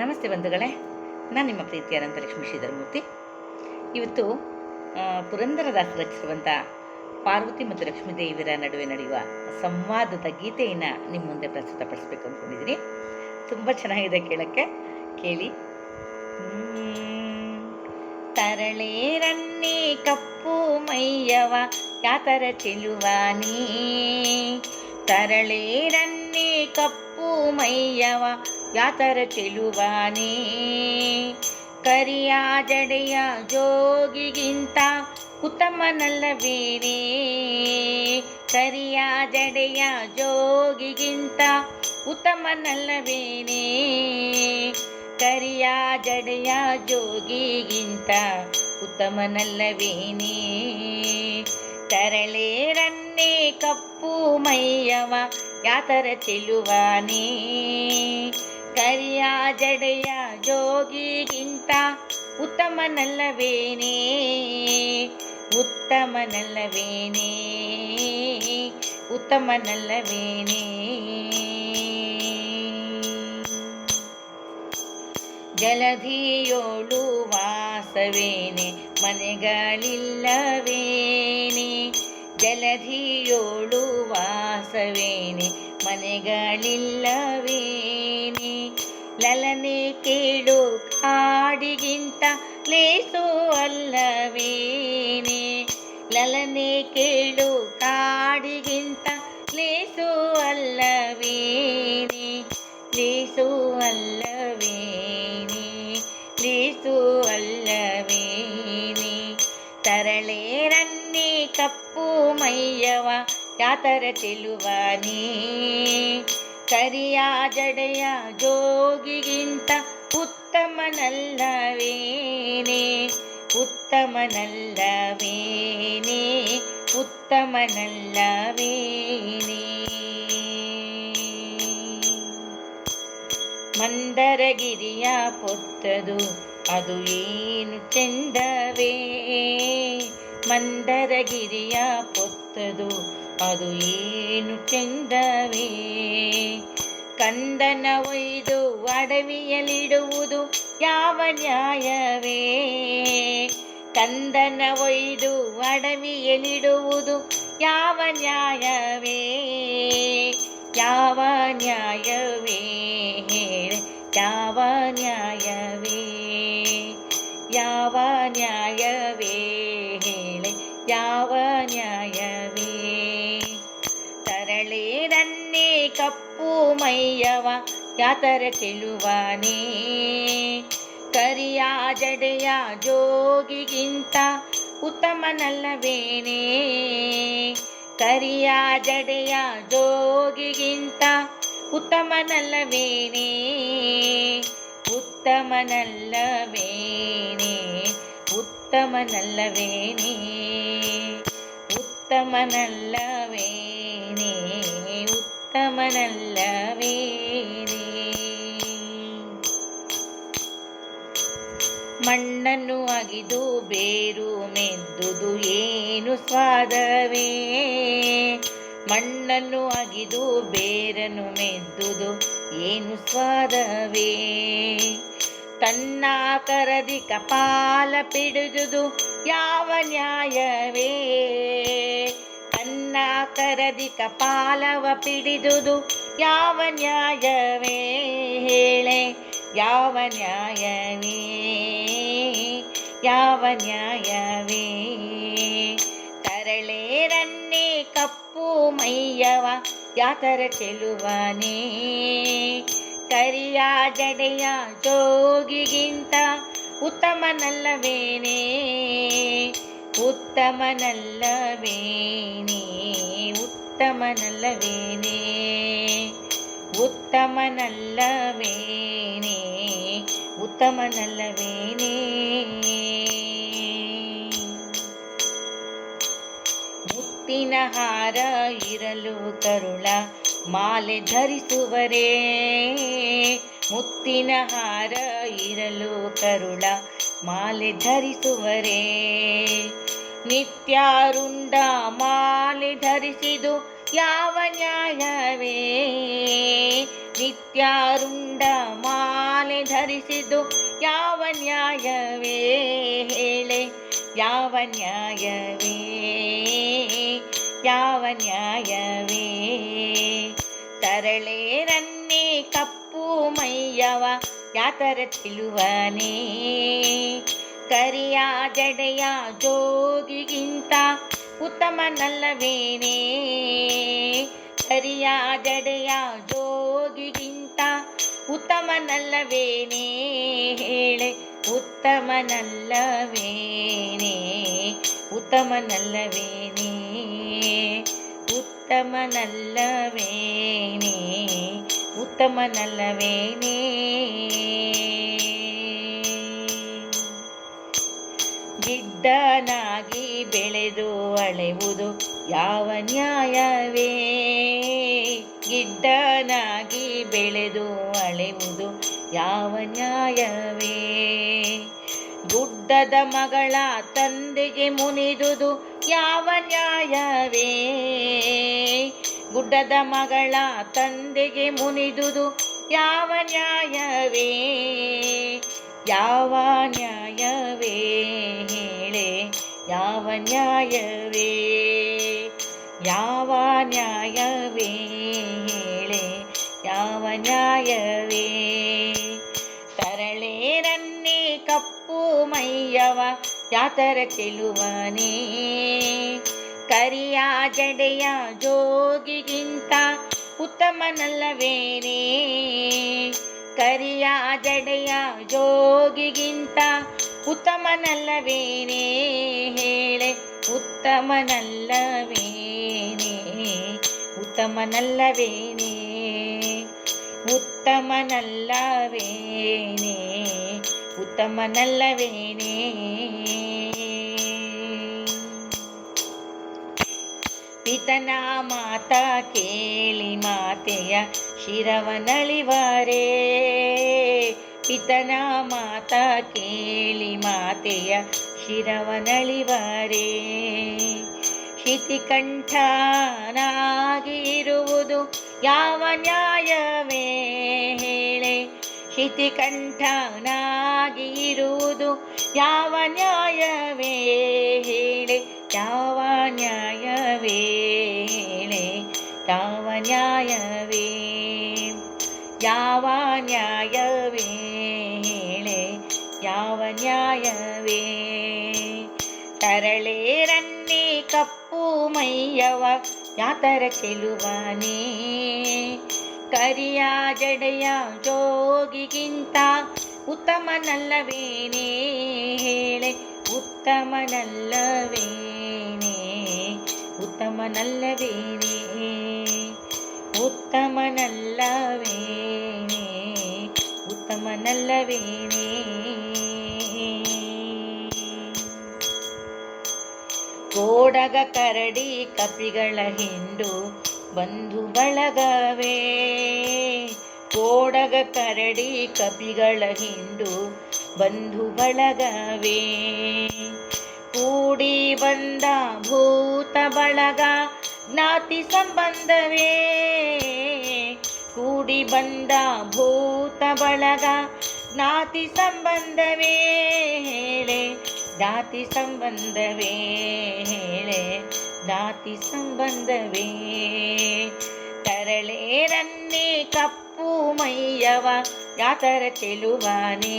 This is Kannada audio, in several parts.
ನಮಸ್ತೆ ಬಂಧುಗಳೇ. ನಾನು ನಿಮ್ಮ ಪ್ರೀತಿಯ ಅನಂತಲಕ್ಷ್ಮಿ ಶ್ರೀಧರಮೂರ್ತಿ. ಇವತ್ತು ಪುರಂದರದಾಸ ರಚಿಸುವಂಥ ಪಾರ್ವತಿ ಮತ್ತು ಲಕ್ಷ್ಮೀ ದೇವಿಯರ ನಡುವೆ ನಡೆಯುವ ಸಂವಾದದ ಗೀತೆಯನ್ನು ನಿಮ್ಮ ಮುಂದೆ ಪ್ರಸ್ತುತಪಡಿಸ್ಬೇಕು ಅಂದ್ಕೊಂಡಿದ್ದೀನಿ ತುಂಬ ಚೆನ್ನಾಗಿದೆ ಕೇಳೋಕ್ಕೆ. ಕೇಳಿ. ತರಳೇರನ್ನಿ ತರಳೆ ರನ್ನಿ ಕಪ್ಪು ಮೈಯವ, ಯಾತರ ಚೆಲುವಾನಿ ತರಳೆ ರನ್ನಿ ಕಪ್ಪು ಮೈಯವ ಯಾತರ ಚೆಲುವಾನಿ? ಕರಿಯ ಜಡೆಯ ಜೋಗಿಗಿಂತ ಉತ್ತಮನಲ್ಲವೇನೇ ಕರಿಯ ಜಡೆಯ ಜೋಗಿಗಿಂತ ಉತ್ತಮನಲ್ಲವೇನೇ ಕರಿಯ ಜಡೆಯ ಜೋಗಿಗಿಂತ ಉತ್ತಮನಲ್ಲವೇನೇ ತರಳೇರನ್ನೇ ರನ್ನೆ ಕಪ್ಪು ಮೈಯವ ಯಾತರ ಚೆಲುವಾನೇ? ಕರಿಯ ಜಡೆಯ ಜೋಗಿಗಿಂತ ಉತ್ತಮನಲ್ಲವೇನೇ? ಉತ್ತಮನಲ್ಲವೇನೇ? ಉತ್ತಮನಲ್ಲವೇನೇ? ಜಲಧಿಯೋಳು ವಾಸವೇನೆ ಮನೆಗಳಿಲ್ಲವೇನೆ? ಜಲಧಿಯೋಳು ವಾಸವೇನೆ ಮನೆಗಳಿಲ್ಲವೇನೆ? ಲಲನೆ ಕೇಳು ಕಾಡಿಗಿಂತ ಲೇಸು ಅಲ್ಲವೇನೆ? ಲಲನೆ ಕೇಳು ಕಾಡಿಗಿಂತ ಲೇಸು ಅಲ್ಲವೇನೆ? ಲೇಸು ಯಾತರ ನೀ? ಕರಿಯ ಜಡೆಯ ಜೋಗಿಗಿಂತ ಉತ್ತಮನಲ್ಲವೇನೆ? ಉತ್ತಮನಲ್ಲವೇನೆ? ಉತ್ತಮನಲ್ಲವೇನೆ? ಮಂದರಗಿರಿಯ ಪೊತ್ತದು ಅದು ಏನು ಚೆಂದವೇ? ಮಂದರಗಿರಿಯ ಪೊತ್ತದು ಅದು ಏನು ಚೆಂದವೇ? ಕಂದನ ಒಯ್ದು ಅಡವಿಯಲಿಡುವುದು ಯಾವ ನ್ಯಾಯವೇ? ಕಂದನ ಒಯ್ದು ಅಡವಿಯಲಿಡುವುದು ಯಾವ ನ್ಯಾಯವೇ? ಯಾವ ನ್ಯಾಯವೇ? ಹೇಳೆ ಯಾವ ನ್ಯಾಯವೇ? ಯಾವ ನ್ಯಾಯವೇ? ಹೇಳೆ ಯಾವ ನ್ಯಾಯವೇ? ಕಪ್ಪು ಮೈಯವ ಯಾತರ ಚೆಲುವಾನೇ ಕರಿಯ ಜಡೆಯ ಜೋಗಿಗಿಂತ ಉತ್ತಮನಲ್ಲವೇನೇ. ಕರಿಯ ಜಡೆಯ ಜೋಗಿಗಿಂತ ಉತ್ತಮನಲ್ಲವೇನೇ. ಉತ್ತಮನಲ್ಲವೇನೇ ಉತ್ತಮನಲ್ಲವೇನೇ. ಉತ್ತಮನಲ್ಲವೇನೇ. ಉತ್ತಮನಲ್ಲವೇನೇ ಮಣ್ಣನ್ನು ಅಗಿದು ಬೇರು ಮೆದ್ದುದು ಏನು ಸ್ವಾದವೇ? ಮಣ್ಣನ್ನು ಅಗಿದು ಬೇರನ್ನು ಮೆದ್ದುದು ಏನು ಸ್ವಾದವೇ? ತನ್ನ ಕರದಿ ಕಪಾಲ ಪಿಡಿದುದು ಯಾವ ನ್ಯಾಯವೇ? ತನ್ನ ಕರದಿ ಕಪಾಲವ ಪಿಡಿದುದು ಯಾವ ನ್ಯಾಯವೇ ಹೇಳೆ, ಯಾವ ನ್ಯಾಯವೇ ಯಾವ ನ್ಯಾಯವೇ? ತರಳೇರನ್ನೇ ರನ್ನೆ ಕಪ್ಪು ಮೈಯವ, ಯಾತರ ಚೆಲುವನೇ? ಕರಿಯ ಜಡೆಯ ಜೋಗಿಗಿಂತ ಉತ್ತಮನಲ್ಲವೇನೇ? ಉತ್ತಮನಲ್ಲವೇನೇ ಉತ್ತಮನಲ್ಲವೇನೇ ಉತ್ತಮನಲ್ಲವೇನೇ ಉತ್ತಮನಲ್ಲವೇನೇ ಮುತ್ತಿನ ಹಾರ ಇರಲು ಕರುಳ ಮಾಲೆ ಧರಿಸುವರೇ, ಮುತ್ತಿನ ಹಾರ ಇರಲು ಕರುಳ ಮಾಲೆ ಧರಿಸುವರೇ. ನಿತ್ಯಾರುಂಡ ಮಾಲೆ ಧರಿಸಿದು ಯಾವ ನ್ಯಾಯವೇ ನಿತ್ಯಾರುಂಡ ಮಾಲೆ ಧರಿಸಿದ್ದು ಯಾವ ನ್ಯಾಯವೇ ಹೇಳೆ ಯಾವ ನ್ಯಾಯವೇ ಯಾವ ನ್ಯಾಯವೇ ತರಳೇರನ್ನೇ ಕಪ್ಪು ಮೈಯವ ಯಾತರ ತಿಳುವನೇ ಕರಿಯ ಜಡೆಯ ಜೋಗಿಗಿಂತ ಉತ್ತಮನಲ್ಲವೇನೇ. ಕರಿಯ ಜಡೆಯ ಜೋಗಿಗಿಂತ ಉತ್ತಮನಲ್ಲವೇನೇ. ಹೇಳೆ ಉತ್ತಮನಲ್ಲವೇನೇ ಉತ್ತಮನಲ್ಲವೇನೇ ಉತ್ತಮನಲ್ಲವೇನೇ ಉತ್ತಮನಲ್ಲವೇನೇ. ಗಿಡ್ಡನಾಗಿ ಬೆಳೆದು ಅಳೆವುದು ಯಾವ ನ್ಯಾಯವೇ? ಗಿಡ್ಡನಾಗಿ ಬೆಳೆದು ಅಳೆವುದು ಯಾವ ನ್ಯಾಯವೇ? ಗುಡ್ಡದ ಮಗಳ ತಂದೆಗೆ ಮುನಿದುದು ಯಾವ ನ್ಯಾಯವೇ? ಗುಡ್ಡದ ಮಗಳ ತಂದೆಗೆ ಮುನಿದುದು ಯಾವ ನ್ಯಾಯವೇ? ಯಾವ ನ್ಯಾಯವೇ? ಹೇಳೆ ಯಾವ ನ್ಯಾಯವೇ? ಯಾವ ನ್ಯಾಯವೇ ಹೇಳೆ, ಯಾವ ನ್ಯಾಯವೇ? ತರಳೇರನ್ನೇ ಕಪ್ಪು ಮೈಯವ, ಯಾತರ ಚೆಲುವನೇ ಕರಿಯ ಜಡೆಯ ಜೋಗಿಗಿಂತ ಉತ್ತಮನಲ್ಲವೇನೇ? ಕರಿಯ ಜಡೆಯ ಜೋಗಿಗಿಂತ ಉತ್ತಮನಲ್ಲವೇನೇ ಹೇಳೆ ಉತ್ತಮನಲ್ಲವೇನೇ ಉತ್ತಮನಲ್ಲವೇನೇ ಉತ್ತಮನಲ್ಲವೇನೇ ಉತ್ತಮನಲ್ಲವೇನೇ ಪಿತನ ಮಾತ ಕೇಳಿ ಮಾತೆಯ ಶಿರವನಳಿವರೇ ಪಿತನ ಮಾತ ಕೇಳಿ ಮಾತೆಯ ಶಿರವನಳಿವರೇ. ಶಿತಿಕಂಠನಾಗಿರುವುದು ಯಾವ ನ್ಯಾಯವೇ ಹೇಳೆ. ಶಿತಿಕಂಠನಾಗಿರುವುದು ಯಾವ ನ್ಯಾಯವೇ ಹೇಳೆ. ಯಾವ ನ್ಯಾಯವೇ ಹೇಳೆ. ಯಾವ ನ್ಯಾಯವೇ. ಯಾವ ನ್ಯಾಯವೇ ಹೇಳೆ ಯಾವ ನ್ಯಾಯವೇ? ತರಳೇರನ್ನೇ ಕಪ್ಪು ಮೈಯವ, ಯಾತರ ಚೆಲುವನೇ? ಕರಿಯ ಜಡೆಯ ಜೋಗಿಗಿಂತ ಉತ್ತಮನಲ್ಲವೇನೇ? ಹೇಳೆ, ಉತ್ತಮನಲ್ಲವೇನೇ? ಉತ್ತಮನಲ್ಲವೇನೇ? ಉತ್ತಮನಲ್ಲವೇನೇ? ಉತ್ತಮನಲ್ಲವೇನೇ? ಕೋಡಗ ಕರಡಿ ಕಪಿಗಳ ಹಿಂಡು ಬಂಧು ಬಳಗವೇ ಕೋಡಗ ಕರಡಿ ಕಪಿಗಳ ಹಿಂಡು ಬಂಧು ಬಳಗವೇ ಕೂಡಿ ಬಂದ ಭೂತ ಬಳಗ ಜ್ಞಾತಿ ಸಂಬಂಧವೇ. ಕೂಡಿ ಬಂದ ಭೂತ ಬಳಗ ಜ್ಞಾತಿ ಸಂಬಂಧವೇ. ಜ್ಞಾತಿ ಸಂಬಂಧವೇ ಹೇಳೆ ಜ್ಞಾತಿ ಸಂಬಂಧವೇ. ತರಳೇರನ್ನಿ ಕಪ್ಪು ಮೈಯವ, ಯಾತರ ಚೆಲುವನೇ.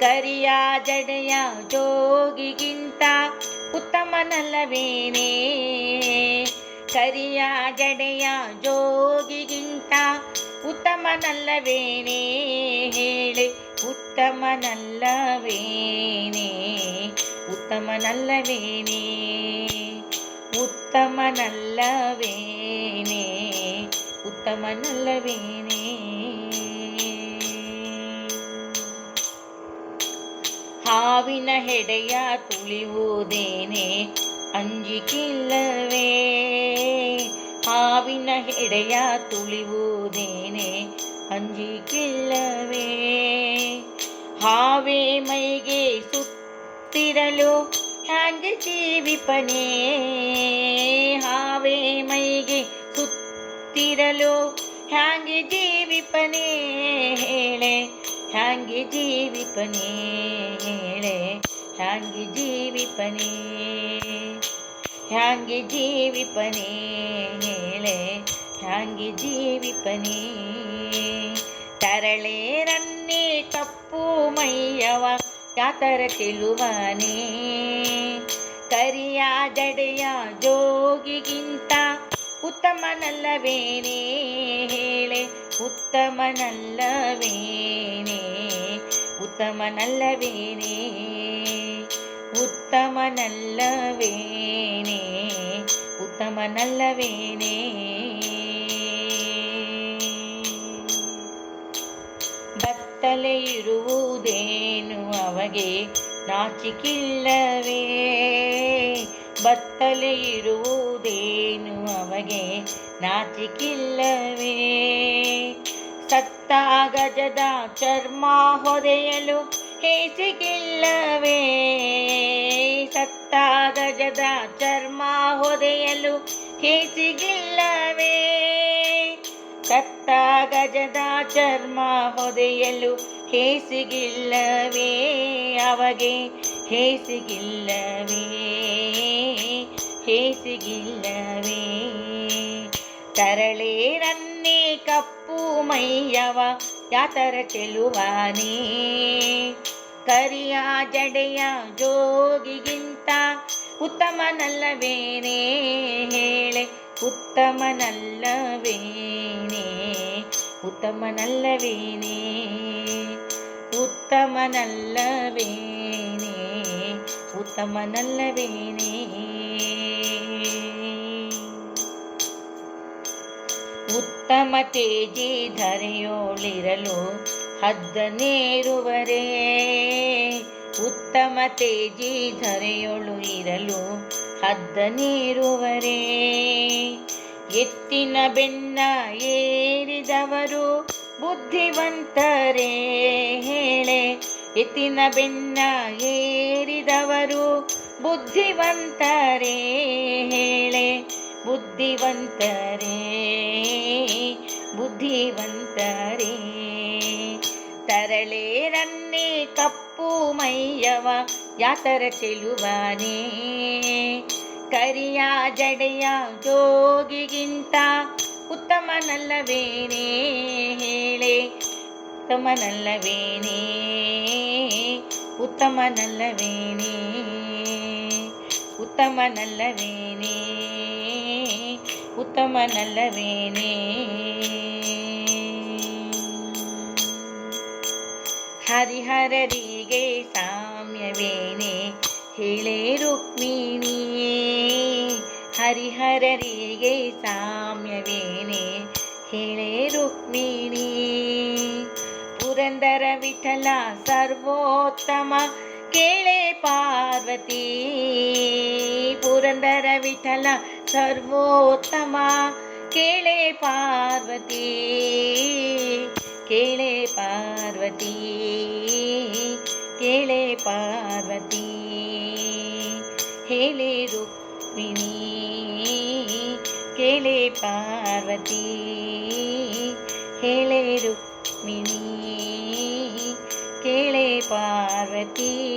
ಕರಿಯ ಜಡೆಯ ಜೋಗಿಗಿಂತ ಉತ್ತಮನಲ್ಲವೇನೇ ಕರಿಯ ಜಡೆಯ ಜೋಗಿಗಿಂತ ಉತ್ತಮನಲ್ಲವೇನೇ ಹೇಳೆ ಉತ್ತಮನಲ್ಲವೇನೇ ಉತ್ತಮನಲ್ಲವೇನೇ ಉತ್ತಮನಲ್ಲವೇನೇ ಉತ್ತಮನಲ್ಲವೇನೇ ಹಾವಿನ ಹೆಡೆಯ ತುಳಿಯುವುದೇನೆ ಅಂಜಿಕಿಲ್ಲವೇ ಹಾವಿನ ಹೆಡೆಯ ತುಳಿಯುವುದೇನೆ ಅಂಜಿಕಿಲ್ಲವೇ ಹಾವೇ ಮೈಗೆ ಸುತ್ತಿರಲು ಹ್ಯಾಂಗೆ ಜೀವಿಪನೇ? ಹಾವೇ ಮೈಗೆ ಸುತ್ತಿರಲು ಹ್ಯಾಂಗೆ ಜೀವಿಪನೆ? ಹೇಳೆ, ಹ್ಯಾಂಗೆ ಜೀವಿಪನೆ? ಹೇಳೆ, ಹ್ಯಾಂಗೆ ಜೀವಿಪನೆ? ಹ್ಯಾಂಗೆ ಜೀವಿಪನೆ? ಹೇಳೆ, ಹ್ಯಾಂಗೆ ಜೀವಿಪನೇ? ರನ್ನಿ ತಪ್ಪು ಮೈಯವ ಯಾತರ ಚೆಲುವನೇ ಕರಿಯ ಜಡೆಯ ಜೋಗಿಗಿಂತ ಉತ್ತಮನಲ್ಲವೇನೇ ಹೇಳೆ ಉತ್ತಮನಲ್ಲವೇನೇ ಉತ್ತಮನಲ್ಲವೇನೇ ಉತ್ತಮನಲ್ಲವೇನೇ ಉತ್ತಮನಲ್ಲವೇನೇ. ಬತ್ತಲೆ ಇರುವುದೇನು ಅವಗೆ? ನಾಚಿಕಿಲ್ಲವೇ? ಬತ್ತಲೆ ಇರುವುದೇನು ಅವಗೆ? ನಾಚಿಕಿಲ್ಲವೇ? ಸತ್ತ ಗಜದ ಚರ್ಮ ಹೊದೆಯಲು ಹೇಸಿಗಿಲ್ಲವೇ? ಸತ್ತ ಗಜದ ಚರ್ಮ ಹೊದೆಯಲು ಹೇಸಿಗಿಲ್ಲವೇ? ಸತ್ತ ಗಜದ ಚರ್ಮ ಹೊದೆಯಲು ಹೇಸಿಗಿಲ್ಲವೇ ಅವಗೆ? ಹೇಸಿಗಿಲ್ಲವೇ? ಹೇಸಿಗಿಲ್ಲವೇ? ತರಳೆ ರನ್ನೆ ಕಪ್ಪು ಮೈಯವ, ಯಾತರ ಚೆಲುವಾನೇ? ಕರಿಯ ಜಡೆಯ ಜೋಗಿಗಿಂತ ಉತ್ತಮನಲ್ಲವೇನೇ? ಹೇಳೆ ಉತ್ತಮನಲ್ಲವೇನೇ ಉತ್ತಮನಲ್ಲವೇನೇ ಉತ್ತಮನಲ್ಲವೇನೇ ಉತ್ತಮನಲ್ಲವೇನೇ. ಉತ್ತಮ ತೇಜಿ ಧರೆಯೋಳಿರಲು ಹದ್ದನೇರುವರೇ ಉತ್ತಮ ತೇಜಿ ಧರೆಯೋಳು ಇರಲು ಹದ್ದನೇರುವರೇ ಎತ್ತಿನ ಬೆನ್ನ ಏರಿದವರು ಬುದ್ಧಿವಂತರೇ. ಹೇಳೆ, ಎತ್ತಿನ ಬೆನ್ನ ಏರಿದವರು ಬುದ್ಧಿವಂತರೇ. ಹೇಳೆ, ಬುದ್ಧಿವಂತರೇ ಬುದ್ಧಿವಂತರೇ. ತರಳೇರನ್ನೇ ರನ್ನೆ ಕಪ್ಪು ಮೈಯವ ಯಾತರ ಚೆಲುವನೇ ಕರಿಯ ಜಡೆಯ ಜೋಗಿಗಿಂತ ಉತ್ತಮನಲ್ಲವೇನೇ? ಹೇಳೆ ಉತ್ತಮನಲ್ಲವೇನೇ? ಉತ್ತಮನಲ್ಲವೇನೇ? ಉತ್ತಮನಲ್ಲವೇನೇ? ಉತ್ತಮನಲ್ಲವೇನೇ? ಹರಿಹರರಿಗೆ ಸಾಮ್ಯವೇನೆ ಹೇಳೆ ರುಕ್ಮಿಣಿಯೇ, ಹರಿಹರರಿಗೆ ಸಾಮ್ಯವೇನೆ, ಹೇಳೆ ರುಕ್ಮಿಣಿ ಪುರಂದರ ವಿಠಲ ಸರ್ವೋತ್ತಮ ಕೇಳೆ ಪಾರ್ವತಿ, ಪುರಂದರ ವಿಠಲ ಸರ್ವೋತ್ತಮ ಕೇಳೆ ಪಾರ್ವತಿ ಕೇಳೆ ಪಾರ್ವತಿ. ಕೇಳೆ ಪಾರ್ವತಿ ಹೇಳೆ ರುಕ್ಮಿಣಿ ಕೇಳೆ ಪಾರ್ವತಿ ಹೇಳೆ ರುಕ್ಮಿಣಿ ಕೇಳೆ ಪಾರ್ವತಿ.